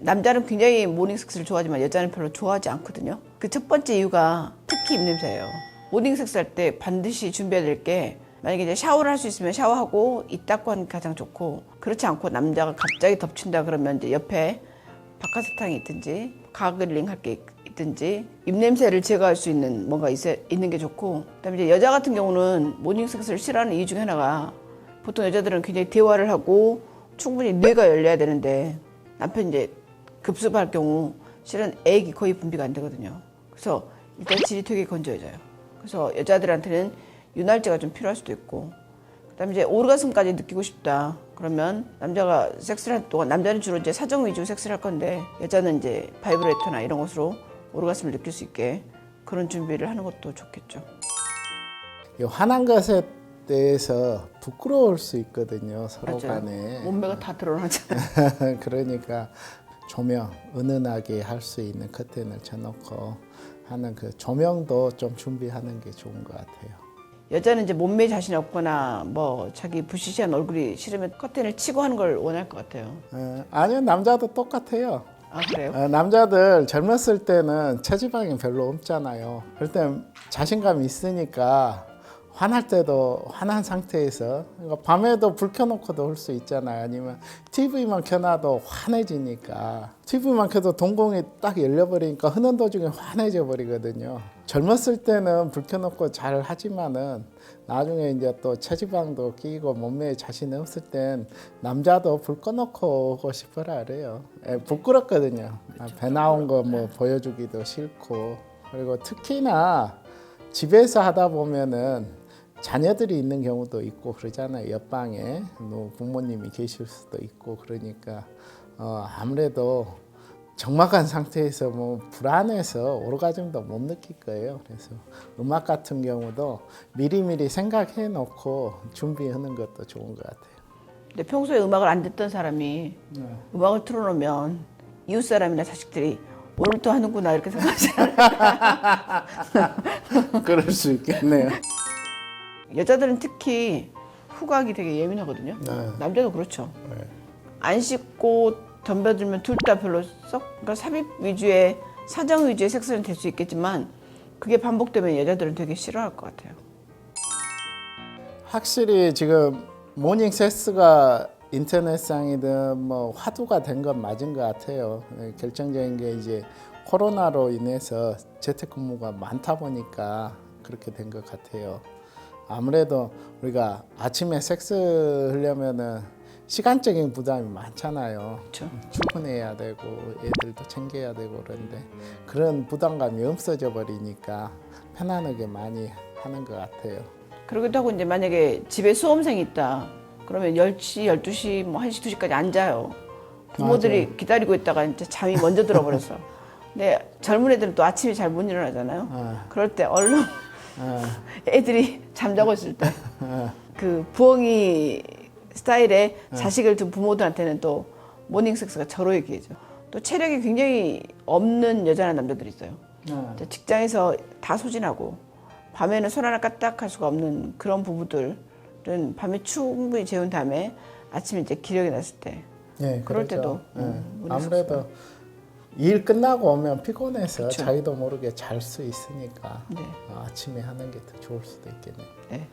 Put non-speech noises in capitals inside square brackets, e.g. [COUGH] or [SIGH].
남자는 굉장히 모닝섹스를 좋아하지만 여자는 별로 좋아하지 않거든요. 그 첫 번째 이유가 특히 입냄새예요. 모닝섹스 할 때 반드시 준비해야 될 게 만약에 이제 샤워를 할 수 있으면 샤워하고 입 닦고 하는 게 가장 좋고 그렇지 않고 남자가 갑자기 덮친다 그러면 이제 옆에 박하사탕이 있든지 가글링 할 게 있든지 입냄새를 제거할 수 있는 뭔가 있어, 있는 게 좋고 그다음에 이제 여자 같은 경우는 모닝섹스를 싫어하는 이유 중에 하나가 보통 여자들은 굉장히 대화를 하고 충분히 뇌가 열려야 되는데 남편이 이제 급습할 경우 실은 액이 거의 분비가 안 되거든요. 그래서 일단 질이 되게 건조해져요. 그래서 여자들한테는 윤활제가 좀 필요할 수도 있고 그다음에 이제 오르가슴까지 느끼고 싶다. 그러면 남자가 섹스를 할 동안 남자는 주로 이제 사정 위주 섹스를 할 건데 여자는 이제 바이브레이터나 이런 것으로 오르가슴을 느낄 수 있게 그런 준비를 하는 것도 좋겠죠. 이 화난 것에 대해서 부끄러울 수 있거든요 서로 맞아요. 간에 몸매가 다 드러나잖아요. [LAUGHS] 그러니까 조명 은은하게 할 수 있는 커튼을 쳐놓고 하는 그 조명도 좀 준비하는 게 좋은 것 같아요. 여자는 이제 몸매에 자신이 없거나 뭐 자기 부시시한 얼굴이 싫으면 커튼을 치고 하는 걸 원할 것 같아요. 어, 아니요 남자도 똑같아요. 아 그래요? 어, 남자들 젊었을 때는 체지방이 별로 없잖아요. 그럴 때 자신감이 있으니까 화날 때도 화난 상태에서 그러니까 밤에도 불 켜놓고도 할수 있잖아요. 아니면 TV만 켜놔도 환해지니까 TV만 켜도 동공이 딱 열려버리니까 흐는 도중에 환해져 버리거든요. 젊었을 때는 불 켜놓고 잘 하지만은 나중에 이제 또 체지방도 끼고 몸매에 자신이 없을 땐 남자도 불 꺼놓고 오고 싶어라 그래요. 예, 부끄럽거든요. 아, 배 나온 거 뭐 보여주기도 싫고 그리고 특히나 집에서 하다 보면은 자녀들이 있는 경우도 있고 그러잖아요. 옆방에 뭐 부모님이 계실 수도 있고 그러니까 어, 아무래도 정막한 상태에서 뭐 불안해서 오르가즘도 못 느낄 거예요. 그래서 음악 같은 경우도 미리미리 생각해 놓고 준비하는 것도 좋은 것 같아요. 근데 평소에 음악을 안 듣던 사람이 네. 음악을 틀어놓으면 이웃 사람이나 자식들이 오늘도 하는구나 이렇게 생각하잖아요. [LAUGHS] 그럴 수 있겠네요. 여자들은 특히 후각이 되게 예민하거든요. 네. 남자도 그렇죠. 네. 안 씻고 덤벼들면 둘 다 별로 썩 그러니까 삽입 위주의 사정 위주의 섹스는 될 수 있겠지만 그게 반복되면 여자들은 되게 싫어할 것 같아요. 확실히 지금 모닝 섹스가 인터넷상이든 뭐 화두가 된 건 맞은 것 같아요. 네, 결정적인 게 이제 코로나로 인해서 재택근무가 많다 보니까 그렇게 된 것 같아요. 아무래도 우리가 아침에 섹스 하려면은 시간적인 부담이 많잖아요. 그렇죠. 출근해야 되고 애들도 챙겨야 되고 그런데 그런 부담감이 없어져 버리니까 편안하게 많이 하는 것 같아요. 그러기도 하고 이제 만약에 집에 수험생이 있다. 그러면 10시, 12시, 뭐 1시, 2시까지 안 자요. 부모들이 기다리고 있다가 이제 잠이 먼저 들어버렸어. 근데 젊은 애들은 또 아침에 잘 못 일어나잖아요. 아. 그럴 때 얼른 아, 애들이 잠자고 있을 때 아. 그 부엉이 스타일의 자식을 둔 부모들한테는 또 모닝 섹스가 절호의 기회죠. 또 체력이 굉장히 없는 여자나 남자들이 있어요. 아. 이제 직장에서 다 소진하고 밤에는 손 하나 까딱할 수가 없는 그런 부부들은 밤에 충분히 재운 다음에 아침에 이제 기력이 났을 때 예, 그럴 그러죠. 때도, 예. 음, 모닝 아무래도 일 끝나고 오면 피곤해서 그쵸. 자기도 모르게 잘 수 있으니까 네. 어, 아침에 하는 게 더 좋을 수도 있겠네요. 네.